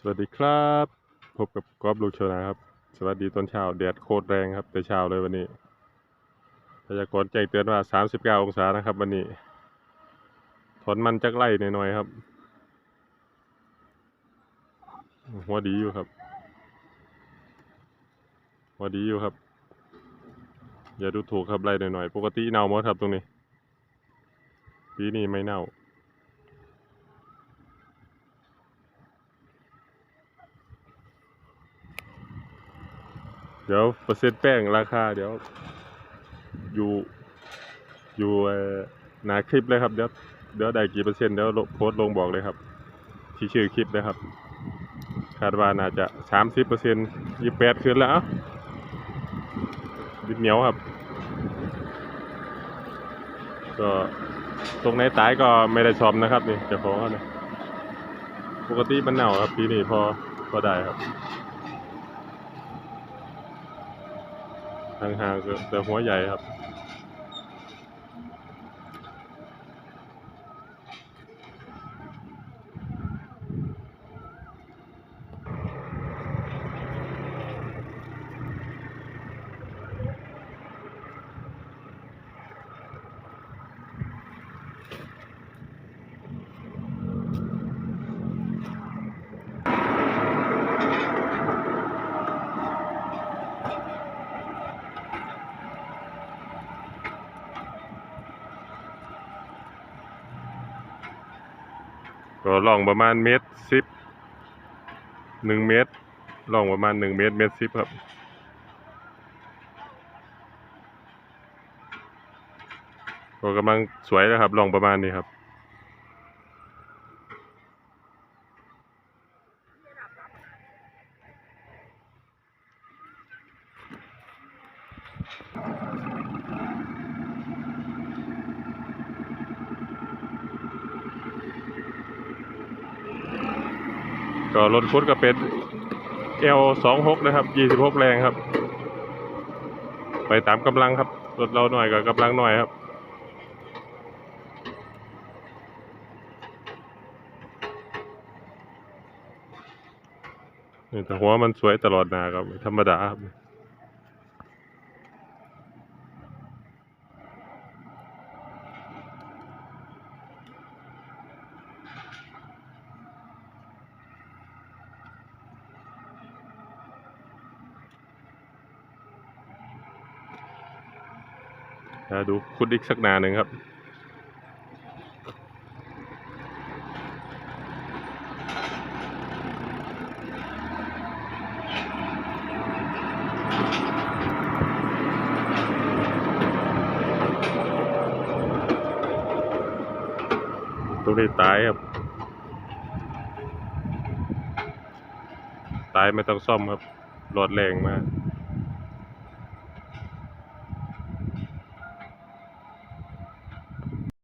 สวัสดีครับ พบกับกอล์ฟลูกชนะครับ สวัสดีตอนเช้าแดดโคตรแรงครับ แต่เช้าเลยวันนี้พยากรณ์แจ้งเตือนว่า 39 องศานะครับ วันนี้ ถอนมันจักไล่หน่อยๆครับ หัวดีอยู่ครับ หัวดีอยู่ครับ อย่าดูถูกครับไล่หน่อยๆ ปกติเน่าหมดครับตรงนี้ ปีนี้ไม่เน่า เดี๋ยวเปอร์เซ็นต์แป้งราคาเดี๋ยว อยู่อยู่หนาคลิปเลยครับเดี๋ยวเดี๋ยวได้กี่เปอร์เซ็นต์เดี๋ยวลงโพสต์ลงบอกเลยครับที่ชื่อคลิปนะครับ คาดว่าน่าจะสามสิบเปอร์เซ็นต์ยี่แปดขึ้นแล้วเอ้าดินเหนียวครับ ก็ตรงไหนตายก็ไม่ได้ชอมนะครับนี่จ้าของเขาเนี่ยปกติมันเน่าครับปีนี้พอพอได้ครับ ห่างๆแต่หัวใหญ่ครับ ก็ล่องประมาณเมตรสิบหนึ่งเมตรล่องประมาณหนึ่งเมตรเมตรสิบครับก็กำลังสวยนะครับล่องประมาณนี้ครับ ก็รถคุดก็เป็น L สองหกนะครับยี่สิบหกแรงครับ ไปตามกำลังครับ รถเราหน่อยกับกำลังหน่อยครับนี่แต่หัวมันสวยตลอดนาครับ ธรรมดาครับ เดี๋ยวดูคุดอีกสักนาหนึ่งครับตรงนี้ตายครับ ตายไม่ต้องซ่อมครับหลอดแรงมาก